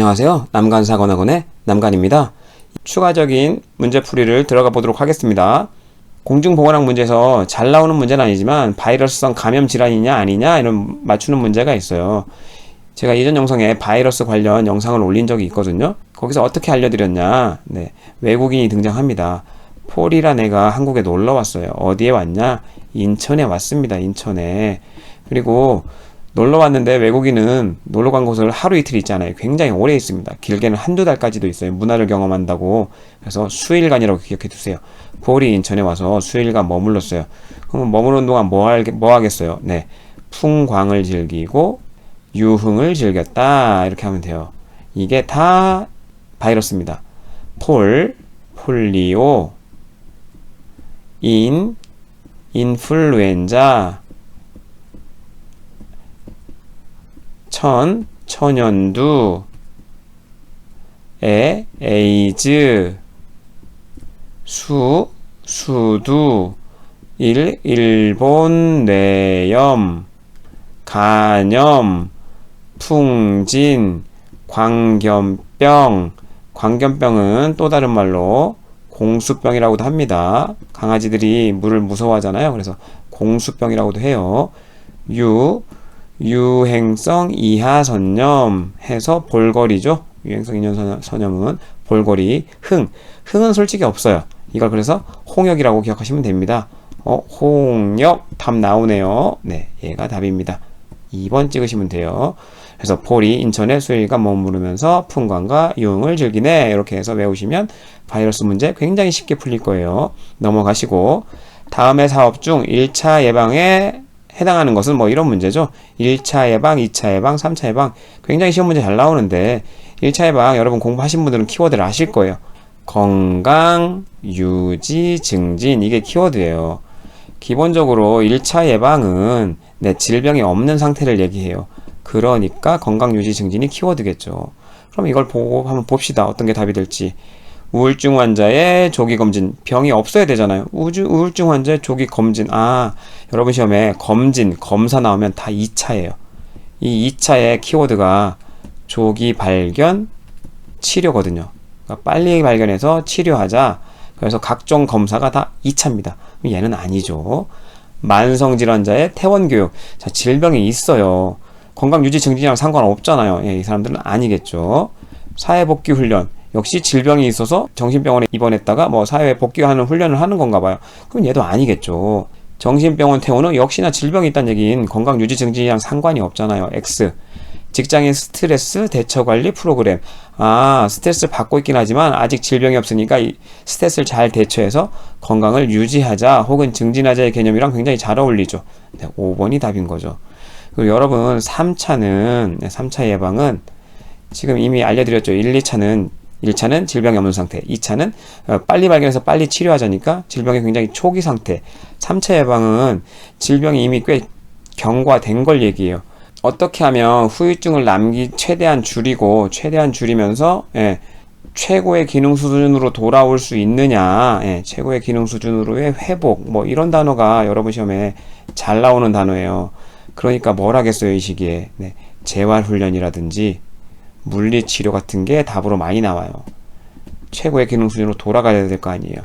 안녕하세요. 남간사관학원의 남간입니다. 추가적인 문제풀이를 들어가 보도록 하겠습니다. 공중보건학 문제에서 잘 나오는 문제는 아니지만 바이러스성 감염 질환이냐 아니냐 이런 맞추는 문제가 있어요. 제가 이전 영상에 바이러스 관련 영상을 올린 적이 있거든요. 거기서 어떻게 알려드렸냐? 네, 외국인이 등장합니다. 폴이란 애가 한국에 놀러 왔어요. 어디에 왔냐? 인천에 왔습니다. 인천에. 그리고 놀러 왔는데 외국인은 놀러 간 곳을 하루 이틀 있잖아요. 굉장히 오래 있습니다. 길게는 한두 달까지도 있어요. 문화를 경험한다고. 그래서 수일간이라고 기억해 두세요. 폴이 인천에 와서 수일간 머물렀어요. 그럼 머무는 동안 뭐, 할, 뭐 하겠어요? 네. 풍광을 즐기고 유흥을 즐겼다. 이렇게 하면 돼요. 이게 다 바이러스입니다. 폴, 폴리오, 인, 인플루엔자, 천, 천연두, 에, 에이즈, 수, 수두, 일, 일본 뇌염, 간염, 풍진, 광견병, 광견병은 또 다른 말로 공수병이라고도 합니다. 강아지들이 물을 무서워하잖아요. 그래서 공수병이라고도 해요. 유, 유행성 이하선염 해서 볼거리죠. 유행성 이하선염은 볼거리. 흥. 흥은 솔직히 없어요. 이걸 그래서 홍역이라고 기억하시면 됩니다. 어, 홍역 답 나오네요. 네, 얘가 답입니다. 2번 찍으시면 돼요. 그래서 폴이 인천에 수일간 머무르면서 풍광과 유흥을 즐기네. 이렇게 해서 외우시면 바이러스 문제 굉장히 쉽게 풀릴 거예요. 넘어가시고 다음의 사업 중 1차 예방에 해당하는 것은 뭐 이런 문제죠. 1차 예방, 2차 예방, 3차 예방 굉장히 쉬운 문제 잘 나오는데 1차 예방 여러분 공부하신 분들은 키워드를 아실 거예요. 건강, 유지, 증진 이게 키워드예요. 기본적으로 1차 예방은 내 질병이 없는 상태를 얘기해요. 그러니까 건강 유지 증진이 키워드겠죠. 그럼 이걸 보고 한번 봅시다. 어떤 게 답이 될지. 우울증 환자의 조기 검진 병이 없어야 되잖아요. 우주, 우울증 환자의 조기 검진 아 여러분 시험에 검진 검사 나오면 다 2차예요. 이 2차의 키워드가 조기 발견 치료거든요. 그러니까 빨리 발견해서 치료하자. 그래서 각종 검사가 다 2차입니다. 얘는 아니죠. 만성 질환자의 퇴원 교육. 자 질병이 있어요. 건강 유지 증진이랑 상관없잖아요. 예, 이 사람들은 아니겠죠. 사회복귀 훈련. 역시 질병이 있어서 정신병원에 입원했다가 뭐 사회에 복귀하는 훈련을 하는 건가 봐요. 그럼 얘도 아니겠죠. 정신병원 퇴원은 역시나 질병이 있다는 얘기인 건강 유지 증진이랑 상관이 없잖아요. X. 직장인 스트레스 대처 관리 프로그램. 아, 스트레스를 받고 있긴 하지만 아직 질병이 없으니까 이 스트레스를 잘 대처해서 건강을 유지하자 혹은 증진하자의 개념이랑 굉장히 잘 어울리죠. 네, 5번이 답인 거죠. 그리고 여러분 3차는 3차 예방은 지금 이미 알려드렸죠. 1, 2차는 1차는 질병이 없는 상태, 2차는 어, 빨리 발견해서 빨리 치료하자니까 질병의 굉장히 초기 상태, 3차 예방은 질병이 이미 꽤 경과된 걸 얘기해요. 어떻게 하면 후유증을 남기 최대한 줄이고 최대한 줄이면서 예, 최고의 기능 수준으로 돌아올 수 있느냐, 예, 최고의 기능 수준으로의 회복, 뭐 이런 단어가 여러분 시험에 잘 나오는 단어예요. 그러니까 뭘 하겠어요 이 시기에 네, 재활훈련이라든지 물리 치료 같은 게 답으로 많이 나와요. 최고의 기능 수준으로 돌아가야 될 거 아니에요.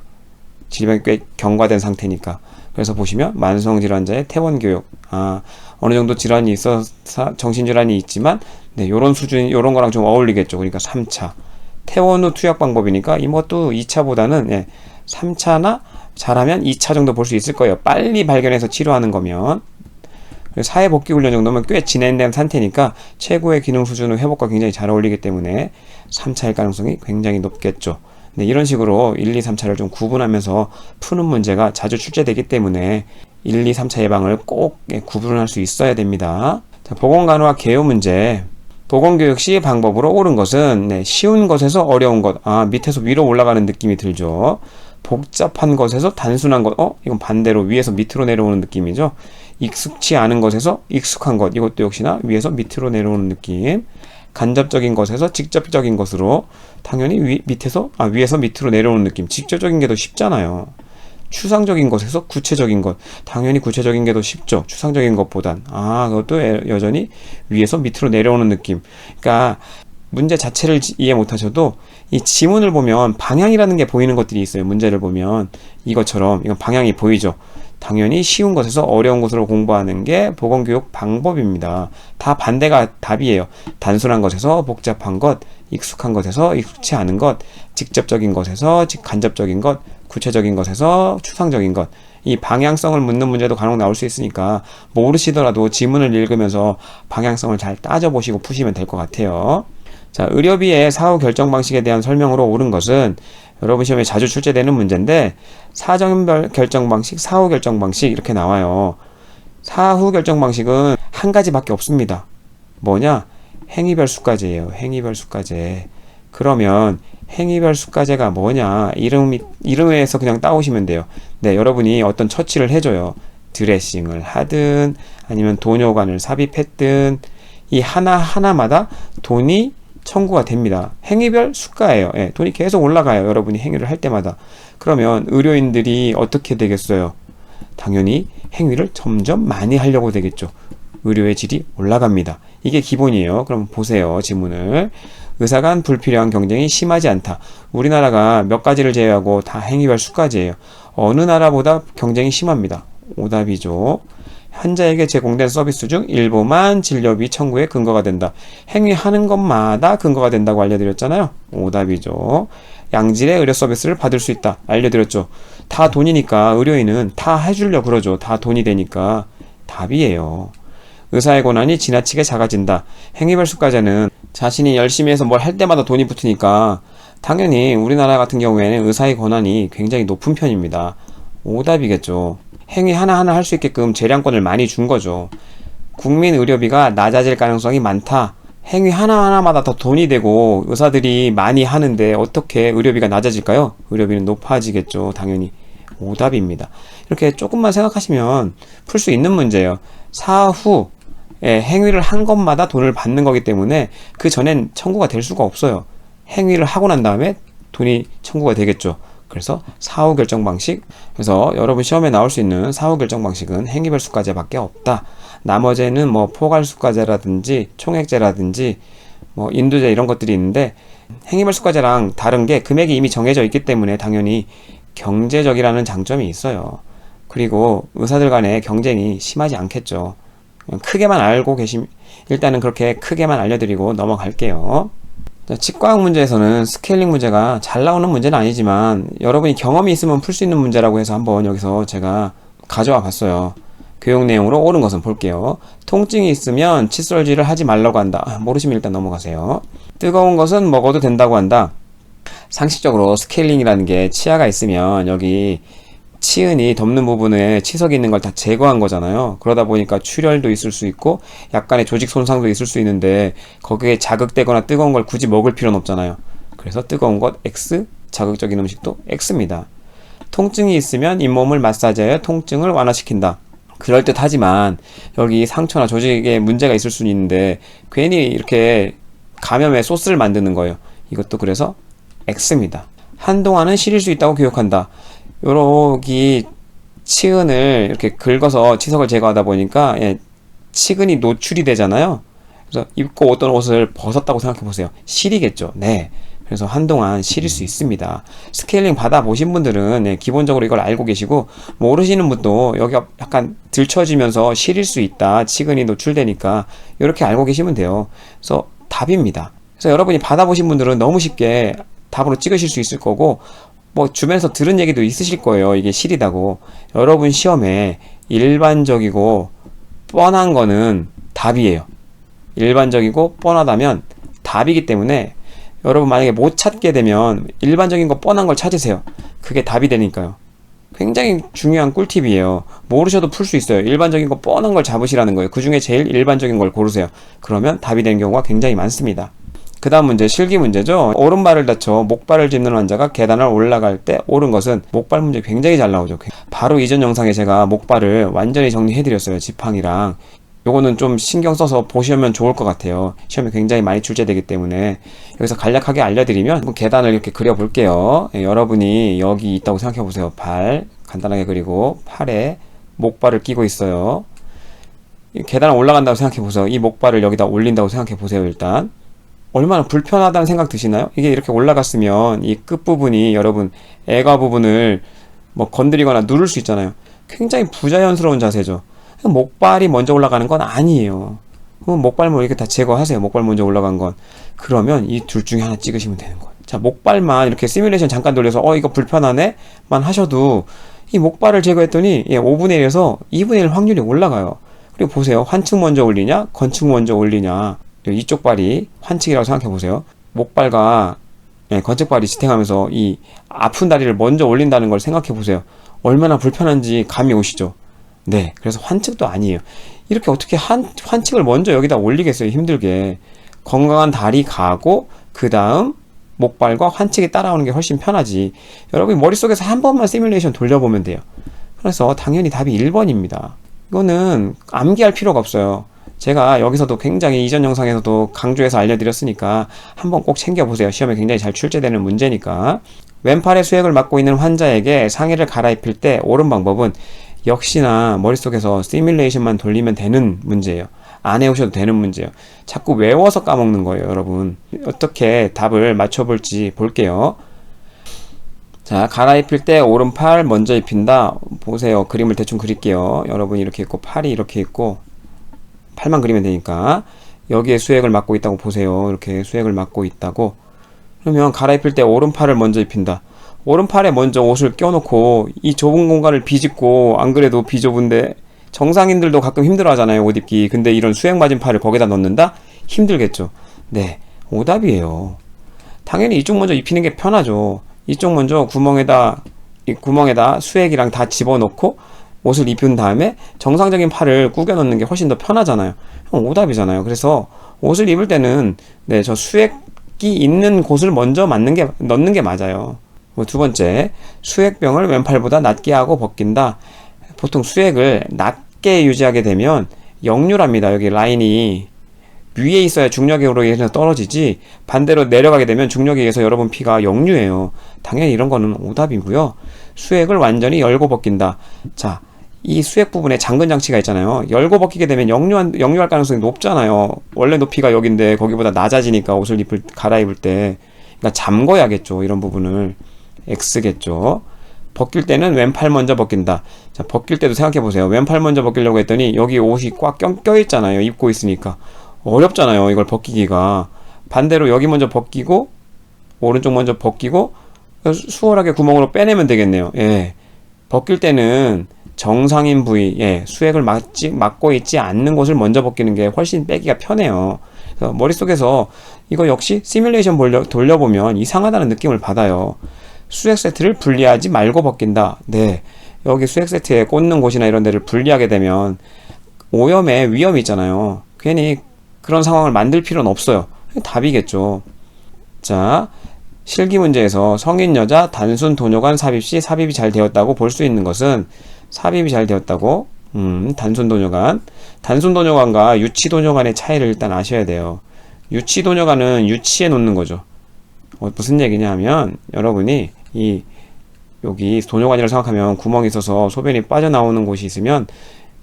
질병이 꽤 경과된 상태니까. 그래서 보시면 만성 질환자의 퇴원 교육. 아, 어느 정도 질환이 있어, 정신 질환이 있지만, 네, 요런 수준, 요런 거랑 좀 어울리겠죠. 그러니까 3차. 퇴원 후 투약 방법이니까 이것도 2차보다는, 예, 3차나 잘하면 2차 정도 볼 수 있을 거예요. 빨리 발견해서 치료하는 거면. 사회복귀훈련 정도면 꽤 진행된 상태니까 최고의 기능 수준의 회복과 굉장히 잘 어울리기 때문에 3차일 가능성이 굉장히 높겠죠. 네, 이런 식으로 1, 2, 3차를 좀 구분하면서 푸는 문제가 자주 출제되기 때문에 1, 2, 3차 예방을 꼭 예, 구분할 수 있어야 됩니다. 자, 보건간호와 개요 문제. 보건교육 시 방법으로 옳은 것은 네, 쉬운 것에서 어려운 것. 아, 밑에서 위로 올라가는 느낌이 들죠. 복잡한 것에서 단순한 것. 어? 이건 반대로 위에서 밑으로 내려오는 느낌이죠. 익숙치 않은 것에서 익숙한 것. 이것도 역시나 위에서 밑으로 내려오는 느낌. 간접적인 것에서 직접적인 것으로 당연히 위, 밑에서 아 위에서 밑으로 내려오는 느낌. 직접적인 게 더 쉽잖아요. 추상적인 것에서 구체적인 것. 당연히 구체적인 게 더 쉽죠. 추상적인 것보단. 아, 그것도 여전히 위에서 밑으로 내려오는 느낌. 그러니까 문제 자체를 지- 이해 못하셔도 이 지문을 보면 방향이라는 게 보이는 것들이 있어요. 문제를 보면 이것처럼 이건 방향이 보이죠. 당연히 쉬운 것에서 어려운 것으로 공부하는 게 보건교육 방법입니다. 다 반대가 답이에요. 단순한 것에서 복잡한 것, 익숙한 것에서 익숙치 않은 것, 직접적인 것에서 직- 간접적인 것, 구체적인 것에서 추상적인 것. 이 방향성을 묻는 문제도 간혹 나올 수 있으니까 모르시더라도 지문을 읽으면서 방향성을 잘 따져보시고 푸시면 될 것 같아요. 자, 의료비의 사후 결정 방식에 대한 설명으로 옳은 것은 여러분 시험에 자주 출제되는 문제인데 사전별 결정 방식, 사후 결정 방식 이렇게 나와요. 사후 결정 방식은 한 가지밖에 없습니다. 뭐냐? 행위별 수까지예요. 행위별 수까지. 그러면 행위별 수까지가 뭐냐? 이름이 이름에서 그냥 따오시면 돼요. 네, 여러분이 어떤 처치를 해줘요. 드레싱을 하든 아니면 도뇨관을 삽입했든 이 하나 하나마다 돈이 청구가 됩니다. 행위별 수가예요. 예, 돈이 계속 올라가요. 여러분이 행위를 할 때마다. 그러면 의료인들이 어떻게 되겠어요? 당연히 행위를 점점 많이 하려고 되겠죠. 의료의 질이 올라갑니다. 이게 기본이에요. 그럼 보세요. 지문을. 의사 간 불필요한 경쟁이 심하지 않다. 우리나라가 몇 가지를 제외하고 다 행위별 수까지예요. 어느 나라보다 경쟁이 심합니다. 오답이죠. 환자에게 제공된 서비스 중 일부만 진료비 청구의 근거가 된다. 행위하는 것마다 근거가 된다고 알려드렸잖아요. 오답이죠. 양질의 의료 서비스를 받을 수 있다. 알려드렸죠. 다 돈이니까 의료인은 다 해주려 그러죠. 다 돈이 되니까 답이에요. 의사의 권한이 지나치게 작아진다. 행위별 수가자는 자신이 열심히 해서 뭘 할 때마다 돈이 붙으니까 당연히 우리나라 같은 경우에는 의사의 권한이 굉장히 높은 편입니다. 오답이겠죠. 행위 하나하나 할 수 있게끔 재량권을 많이 준 거죠. 국민 의료비가 낮아질 가능성이 많다. 행위 하나하나마다 더 돈이 되고 의사들이 많이 하는데 어떻게 의료비가 낮아질까요? 의료비는 높아지겠죠. 당연히. 오답입니다. 이렇게 조금만 생각하시면 풀 수 있는 문제예요. 사후 에 행위를 한 것마다 돈을 받는 거기 때문에 그 전엔 청구가 될 수가 없어요. 행위를 하고 난 다음에 돈이 청구가 되겠죠. 그래서 사후 결정 방식. 그래서 여러분 시험에 나올 수 있는 사후 결정 방식은 행위별 수과제밖에 없다. 나머지는 뭐 포괄 수과제라든지 총액제라든지 뭐 인도제 이런 것들이 있는데 행위별 수과제랑 다른 게 금액이 이미 정해져 있기 때문에 당연히 경제적이라는 장점이 있어요. 그리고 의사들 간의 경쟁이 심하지 않겠죠. 크게만 알고 계심 일단은 그렇게 크게만 알려드리고 넘어갈게요. 자, 치과학 문제에서는 스케일링 문제가 잘 나오는 문제는 아니지만 여러분이 경험이 있으면 풀 수 있는 문제라고 해서 한번 여기서 제가 가져와 봤어요. 교육 내용으로 옳은 것은 볼게요. 통증이 있으면 칫솔질을 하지 말라고 한다. 아, 모르시면 일단 넘어가세요. 뜨거운 것은 먹어도 된다고 한다. 상식적으로 스케일링이라는 게 치아가 있으면 여기 치은이 덮는 부분에 치석이 있는 걸 다 제거한 거잖아요. 그러다 보니까 출혈도 있을 수 있고 약간의 조직 손상도 있을 수 있는데 거기에 자극되거나 뜨거운 걸 굳이 먹을 필요는 없잖아요. 그래서 뜨거운 것 X, 자극적인 음식도 X입니다. 통증이 있으면 잇몸을 마사지하여 통증을 완화시킨다. 그럴듯하지만 여기 상처나 조직에 문제가 있을 수는 있는데 괜히 이렇게 감염에 소스를 만드는 거예요. 이것도 그래서 X입니다. 한동안은 시릴 수 있다고 교육한다. 여기 치은을 이렇게 긁어서 치석을 제거하다 보니까 예, 치근이 노출이 되잖아요. 그래서 입고 어떤 옷을 벗었다고 생각해 보세요. 시리겠죠. 네. 그래서 한동안 시릴 수 있습니다. 스케일링 받아보신 분들은 예, 기본적으로 이걸 알고 계시고 모르시는 분도 여기 약간 들쳐지면서 시릴 수 있다. 치근이 노출되니까 이렇게 알고 계시면 돼요. 그래서 답입니다. 그래서 여러분이 받아보신 분들은 너무 쉽게 답으로 찍으실 수 있을 거고 뭐 주변에서 들은 얘기도 있으실 거예요. 이게 실이다고. 여러분 시험에 일반적이고 뻔한 거는 답이에요. 일반적이고 뻔하다면 답이기 때문에 여러분 만약에 못 찾게 되면 일반적인 거 뻔한 걸 찾으세요. 그게 답이 되니까요. 굉장히 중요한 꿀팁이에요. 모르셔도 풀 수 있어요. 일반적인 거 뻔한 걸 잡으시라는 거예요. 그 중에 제일 일반적인 걸 고르세요. 그러면 답이 되는 경우가 굉장히 많습니다. 그 다음 문제 실기 문제죠. 오른발을 다쳐 목발을 짚는 환자가 계단을 올라갈 때 옳은 것은 목발 문제 굉장히 잘 나오죠. 바로 이전 영상에 제가 목발을 완전히 정리해드렸어요. 지팡이랑. 요거는 좀 신경 써서 보시면 좋을 것 같아요. 시험에 굉장히 많이 출제되기 때문에 여기서 간략하게 알려드리면 계단을 이렇게 그려볼게요. 예, 여러분이 여기 있다고 생각해 보세요. 발 간단하게 그리고 팔에 목발을 끼고 있어요. 이 계단을 올라간다고 생각해 보세요. 이 목발을 여기다 올린다고 생각해 보세요. 일단 얼마나 불편하다는 생각 드시나요? 이게 이렇게 올라갔으면 이 끝부분이 여러분 애가 부분을 뭐 건드리거나 누를 수 있잖아요. 굉장히 부자연스러운 자세죠. 목발이 먼저 올라가는 건 아니에요. 그럼 목발 뭐 이렇게 다 제거하세요. 목발 먼저 올라간 건. 그러면 이 둘 중에 하나 찍으시면 되는 거예요. 자, 목발만 이렇게 시뮬레이션 잠깐 돌려서 어 이거 불편하네 만 하셔도 이 목발을 제거했더니 예, 5분의 1에서 2분의 1 확률이 올라가요. 그리고 보세요. 환측 먼저 올리냐, 건축 먼저 올리냐. 이쪽 발이 환측이라고 생각해 보세요. 목발과 예, 건축발이 지탱하면서 이 아픈 다리를 먼저 올린다는 걸 생각해 보세요. 얼마나 불편한지 감이 오시죠? 네. 그래서 환측도 아니에요. 이렇게 어떻게 한, 환측을 먼저 여기다 올리겠어요? 힘들게. 건강한 다리 가고, 그 다음 목발과 환측이 따라오는 게 훨씬 편하지. 여러분 머릿속에서 한 번만 시뮬레이션 돌려보면 돼요. 그래서 당연히 답이 1번입니다. 이거는 암기할 필요가 없어요. 제가 여기서도 굉장히 이전 영상에서도 강조해서 알려드렸으니까 한번 꼭 챙겨보세요. 시험에 굉장히 잘 출제되는 문제니까. 왼팔의 수액을 맡고 있는 환자에게 상의를 갈아입힐 때 옳은 방법은 역시나 머릿속에서 시뮬레이션만 돌리면 되는 문제예요. 안 해오셔도 되는 문제예요. 자꾸 외워서 까먹는 거예요, 여러분. 어떻게 답을 맞춰볼지 볼게요. 자, 갈아입힐 때 오른팔 먼저 입힌다. 보세요. 그림을 대충 그릴게요. 여러분 이렇게 있고 팔이 이렇게 있고 팔만 그리면 되니까 여기에 수액을 맡고 있다고 보세요. 이렇게 수액을 맡고 있다고. 그러면 갈아입힐 때 오른팔을 먼저 입힌다. 오른팔에 먼저 옷을 껴놓고 이 좁은 공간을 비집고 안 그래도 비좁은데 정상인들도 가끔 힘들어 하잖아요. 옷 입기. 근데 이런 수액 맞은 팔을 거기다 넣는다? 힘들겠죠. 네. 오답이에요. 당연히 이쪽 먼저 입히는 게 편하죠. 이쪽 먼저 구멍에다 이 구멍에다 수액이랑 다 집어넣고 옷을 입은 다음에 정상적인 팔을 구겨 넣는 게 훨씬 더 편하잖아요. 오답이잖아요. 그래서 옷을 입을 때는 네, 저 수액이 있는 곳을 먼저 맞는 게 넣는 게 맞아요. 뭐두 번째, 수액병을 왼팔보다 낮게 하고 벗긴다. 보통 수액을 낮게 유지하게 되면 역류랍니다. 여기 라인이 위에 있어야 중력으로 인해서 떨어지지 반대로 내려가게 되면 중력에 의해서 여러분 피가 역류해요. 당연히 이런 거는 오답이고요. 수액을 완전히 열고 벗긴다. 자, 이 수액 부분에 잠근 장치가 있잖아요. 열고 벗기게 되면 역류한, 역류할 가능성이 높잖아요. 원래 높이가 여긴데 거기보다 낮아지니까 옷을 입을 갈아입을 때 그러니까 잠궈야겠죠. 이런 부분을 X겠죠. 벗길 때는 왼팔 먼저 벗긴다. 자, 벗길 때도 생각해 보세요. 왼팔 먼저 벗기려고 했더니 여기 옷이 꽉 껴, 껴 있잖아요. 입고 있으니까. 어렵잖아요. 이걸 벗기기가. 반대로 여기 먼저 벗기고 오른쪽 먼저 벗기고 수월하게 구멍으로 빼내면 되겠네요. 예. 벗길 때는 정상인 부위, 예, 수액을 막지, 막고 있지 않는 곳을 먼저 벗기는 게 훨씬 빼기가 편해요. 그래서 머릿속에서 이거 역시 시뮬레이션 돌려, 돌려보면 이상하다는 느낌을 받아요. 수액 세트를 분리하지 말고 벗긴다. 네. 여기 수액 세트에 꽂는 곳이나 이런 데를 분리하게 되면 오염의 위험이 있잖아요. 괜히 그런 상황을 만들 필요는 없어요. 답이겠죠. 자, 실기 문제에서 성인 여자 단순 도뇨관 삽입 시 삽입이 잘 되었다고 볼 수 있는 것은 삽입이 잘 되었다고 음, 단순 도뇨관 단순 도뇨관과 유치 도뇨관의 차이를 일단 아셔야 돼요. 유치 도뇨관은 유치해 놓는 거죠. 어, 무슨 얘기냐 하면 여러분이 이 여기 도뇨관이라고 생각하면 구멍이 있어서 소변이 빠져나오는 곳이 있으면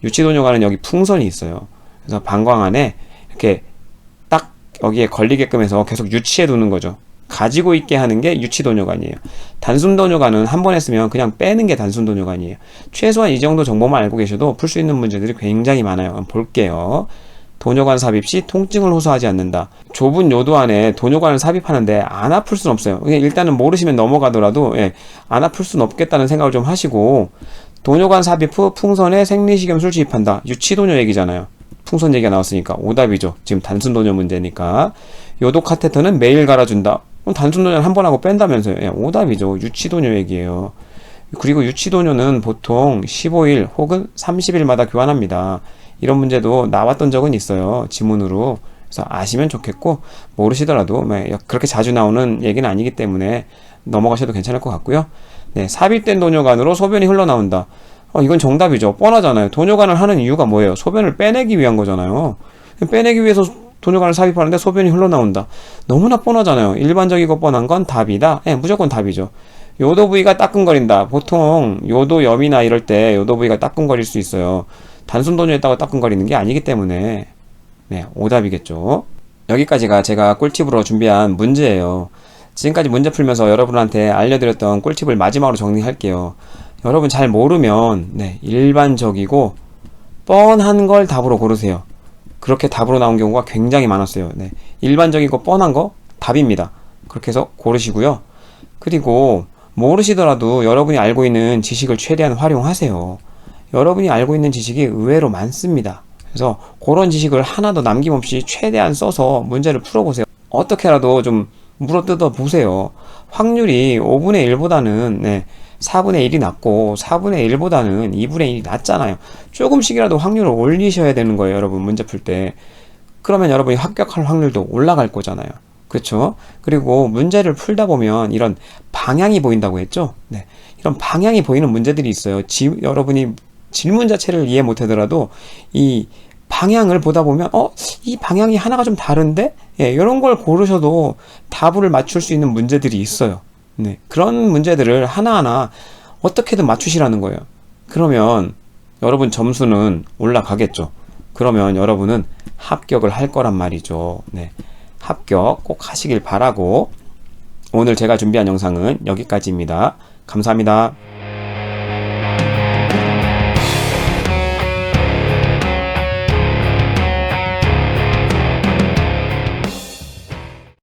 유치 도뇨관은 여기 풍선이 있어요. 그래서 방광 안에 이렇게 딱 여기에 걸리게끔 해서 계속 유치해 두는 거죠. 가지고 있게 하는 게 유치 도뇨관이에요. 단순 도뇨관은 한 번 했으면 그냥 빼는 게 단순 도뇨관이에요. 최소한 이 정도 정보만 알고 계셔도 풀 수 있는 문제들이 굉장히 많아요. 볼게요. 도뇨관 삽입 시 통증을 호소하지 않는다. 좁은 요도 안에 도뇨관을 삽입하는데 안 아플 수는 없어요. 일단은 모르시면 넘어가더라도 예, 안 아플 수는 없겠다는 생각을 좀 하시고 도뇨관 삽입 후 풍선에 생리식염술 주입한다. 유치도뇨 얘기잖아요. 풍선 얘기가 나왔으니까 오답이죠. 지금 단순 도뇨 문제니까. 요도 카테터는 매일 갈아준다. 단순 도뇨는 한번 하고 뺀다면서요. 예, 오답이죠. 유치도뇨 얘기예요. 그리고 유치도뇨는 보통 15일 혹은 30일마다 교환합니다. 이런 문제도 나왔던 적은 있어요. 지문으로. 그래서 아시면 좋겠고 모르시더라도 뭐 그렇게 자주 나오는 얘기는 아니기 때문에 넘어가셔도 괜찮을 것 같고요. 네, 삽입된 도뇨관으로 소변이 흘러나온다. 어, 이건 정답이죠. 뻔하잖아요. 도뇨관을 하는 이유가 뭐예요? 소변을 빼내기 위한 거잖아요. 빼내기 위해서 도뇨관을 삽입하는데 소변이 흘러나온다. 너무나 뻔하잖아요. 일반적이고 뻔한 건 답이다. 예, 무조건 답이죠. 요도 부위가 따끔거린다. 보통 요도 염이나 이럴 때 요도 부위가 따끔거릴 수 있어요. 단순 도뇨에다가 따끔거리는 게 아니기 때문에 네, 오답이겠죠. 여기까지가 제가 꿀팁으로 준비한 문제예요. 지금까지 문제 풀면서 여러분한테 알려드렸던 꿀팁을 마지막으로 정리할게요. 여러분 잘 모르면 네, 일반적이고 뻔한 걸 답으로 고르세요. 그렇게 답으로 나온 경우가 굉장히 많았어요. 네, 일반적이고 뻔한 거 답입니다. 그렇게 해서 고르시고요. 그리고 모르시더라도 여러분이 알고 있는 지식을 최대한 활용하세요. 여러분이 알고 있는 지식이 의외로 많습니다. 그래서 그런 지식을 하나도 남김없이 최대한 써서 문제를 풀어보세요. 어떻게라도 좀 물어뜯어 보세요. 확률이 5분의 1보다는 네, 4분의 1이 낮고 4분의 1보다는 2분의 1이 낮잖아요. 조금씩이라도 확률을 올리셔야 되는 거예요, 여러분 문제 풀 때. 그러면 여러분이 합격할 확률도 올라갈 거잖아요. 그렇죠? 그리고 문제를 풀다 보면 이런 방향이 보인다고 했죠? 네. 이런 방향이 보이는 문제들이 있어요. 지, 여러분이 질문 자체를 이해 못 하더라도 이 방향을 보다 보면 어, 이 방향이 하나가 좀 다른데? 예, 이런 걸 고르셔도 답을 맞출 수 있는 문제들이 있어요. 네. 그런 문제들을 하나하나 어떻게든 맞추시라는 거예요. 그러면 여러분 점수는 올라가겠죠. 그러면 여러분은 합격을 할 거란 말이죠. 네. 합격 꼭 하시길 바라고 오늘 제가 준비한 영상은 여기까지입니다. 감사합니다.